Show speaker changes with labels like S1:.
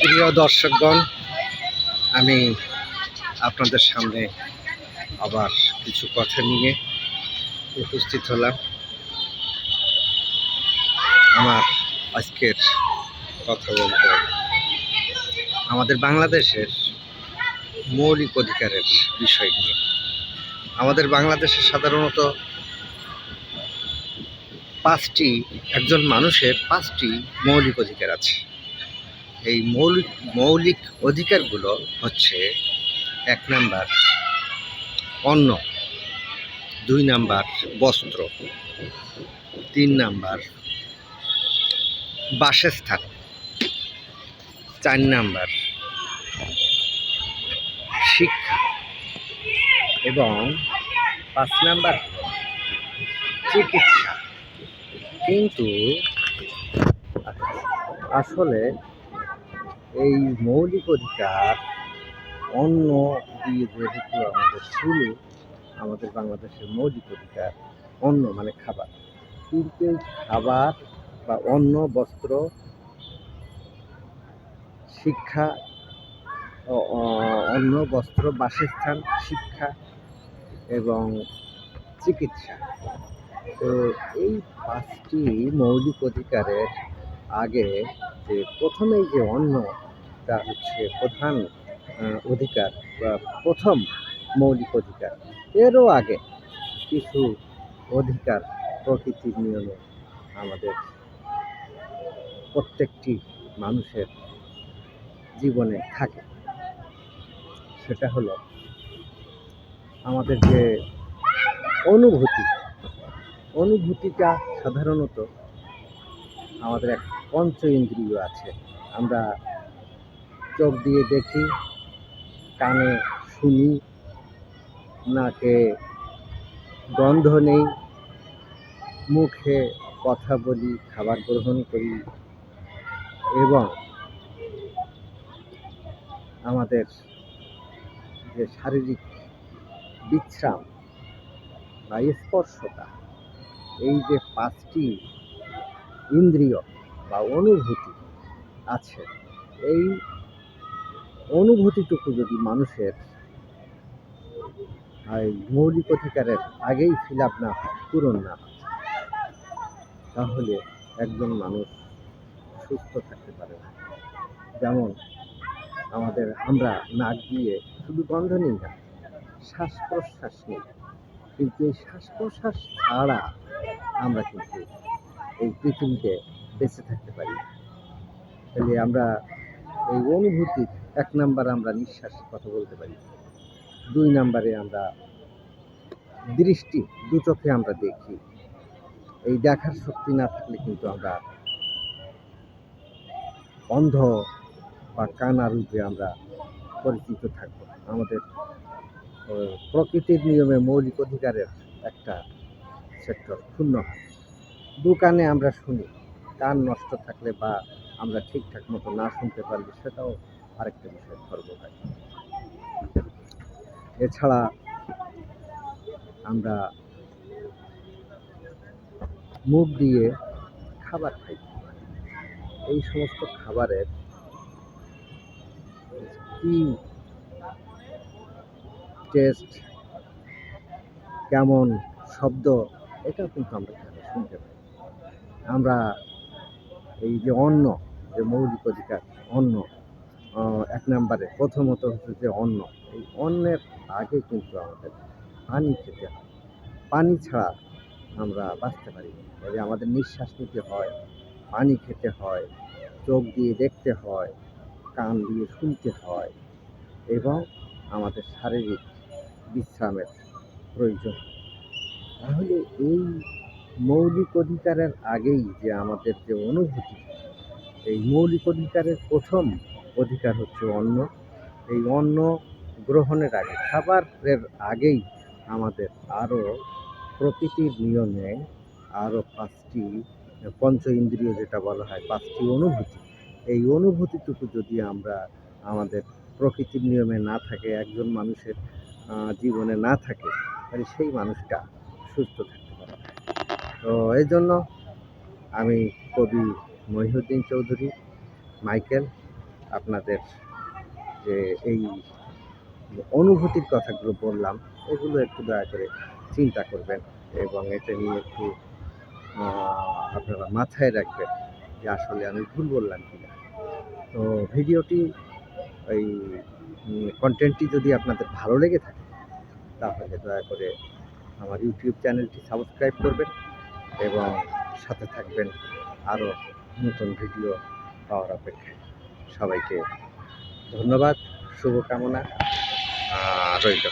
S1: প্রিয় দর্শকগণ, আমি আপনাদের সামনে আবার কিছু কথা নিয়ে উপস্থিত হলাম। আমার আজকের কথা বলতে আমাদের বাংলাদেশের মৌলিক অধিকারের বিষয় নিয়ে। আমাদের বাংলাদেশে সাধারণত পাঁচটি, একজন মানুষের পাঁচটি মৌলিক অধিকার আছে। এই মৌলিক মৌলিক অধিকারগুলো হচ্ছে এক নাম্বার অন্ন, দুই নাম্বার বস্ত্র, তিন নাম্বার বাসস্থান, চার নাম্বার শিক্ষা এবং পাঁচ নাম্বার চিকিৎসা। কিন্তু আসলে এই মৌলিক অধিকার অন্য দিয়ে যেহেতু আমাদের শুরু আমাদের বাংলাদেশের মৌলিক অধিকার অন্য মানে খাবার। কিন্তু খাবার বা অন্ন, বস্ত্র, শিক্ষা, অ- অ- অন্ন, বস্ত্র, বাসস্থান, শিক্ষা এবং চিকিৎসা। তো এই পাঁচটি মৌলিক অধিকারের আগে যে প্রথমেই যে অন্ন, তা হচ্ছে প্রধান অধিকার বা প্রথম মৌলিক অধিকার। এরও আগে কিছু অধিকার প্রকৃতির নিয়মে আমাদের প্রত্যেকটি মানুষের জীবনে থাকে। সেটা হলো আমাদের যে অনুভূতি, অনুভূতিটা সাধারণত আমাদের এক পঞ্চ ইন্দ্রিয় আছে। আমরা চোখ দিয়ে দেখি, কানে শুনি, নাকে গন্ধ নেই, মুখে কথা বলি, খাবার গ্রহণ করি এবং আমাদের যে শারীরিক বিশ্রাম বা স্পর্শতা, এই যে পাঁচটি ইন্দ্রিয় বা অনুভূতি আছে। এই অনুভূতিটুকু যদি মানুষের মৌলিক অধিকারের আগেই ফিল আপ না হয়, পূরণ না হয়, তাহলে একজন মানুষ সুস্থ থাকতে পারে না। যেমন আমাদের আমরা নাক দিয়ে শুধু গন্ধ নিই না শ্বাস প্রশ্বাস নিই। কিন্তু এই শ্বাস প্রশ্বাস ছাড়া আমরা কিন্তু এই পৃথিবীতে বেঁচে থাকতে পারি। তাহলে আমরা এই অনুভূতি, এক নাম্বার আমরা নিঃশ্বাসের কথা বলতে পারি। দুই নাম্বারে আমরা দৃষ্টি দু চোখে আমরা দেখি। এই দেখার শক্তি না থাকলে কিন্তু আমরা অন্ধ বা কানা রূপে আমরা পরিচিত থাকব আমাদের প্রকৃতির নিয়মে মৌলিক অধিকারের একটা সেক্টর ক্ষুণ্ণ হয়। দু কানে আমরা শুনি কান নষ্ট থাকলে বা আমরা ঠিকঠাক মতো না শুনতে পারলে সেটাও আরেকটা বিষয় খর্ব হয় এছাড়া আমরা মুখ দিয়ে খাবার খাই। এই সমস্ত খাবারের কি টেস্ট কেমন শব্দ, এটাও কিন্তু আমরা শুনতে পাই। আমরা এই যে অন্ন, যে মৌলিক অধিকার, অন্ন এক নম্বরে প্রথমত হচ্ছে যে অন্ন। এই অন্নের আগে কিন্তু আমাদের পানি খেতে হয়। পানি ছাড়া আমরা বাঁচতে পারি তবে আমাদের নিঃশ্বাস নিতে হয়, পানি খেতে হয়, চোখ দিয়ে দেখতে হয়, কান দিয়ে শুনতে হয় এবং আমাদের শারীরিক বিশ্রামের প্রয়োজন। তাহলে এই মৌলিক অধিকারের আগেই যে আমাদের যে অনুভূতি, এই মৌলিক অধিকারের প্রথম অধিকার হচ্ছে অন্ন এই অন্ন গ্রহণের আগে, খাবারের আগেই আমাদের আরও প্রকৃতির নিয়মে আরও পাঁচটি পঞ্চ ইন্দ্রিয় যেটা বলা হয়, পাঁচটি অনুভূতি এই অনুভূতিটুকু যদি আমরা আমাদের প্রকৃতির নিয়মে না থাকে, একজন মানুষের জীবনে না থাকে, তাহলে সেই মানুষটা সুস্থ না। তো এই জন্য আমি কবি মহিউদ্দিন চৌধুরী, মাইকেল, আপনাদের যে এই অনুভূতির কথাগুলো বললাম, এগুলো একটু দয়া করে চিন্তা করবেন এবং এটা নিয়ে একটু আপনারা মাথায় রাখবেন যে আসলে আমি ভুল বললাম কিনা। তো ভিডিওটি ওই কন্টেন্টটি যদি আপনাদের ভালো লেগে থাকে, তাহলে দয়া করে আমার ইউটিউব চ্যানেলটি সাবস্ক্রাইব করবেন। এবং সাথে থাকবেন আরও নতুন ভিডিও পাওয়ার অপেক্ষায়। সবাইকে ধন্যবাদ শুভকামনা রইল।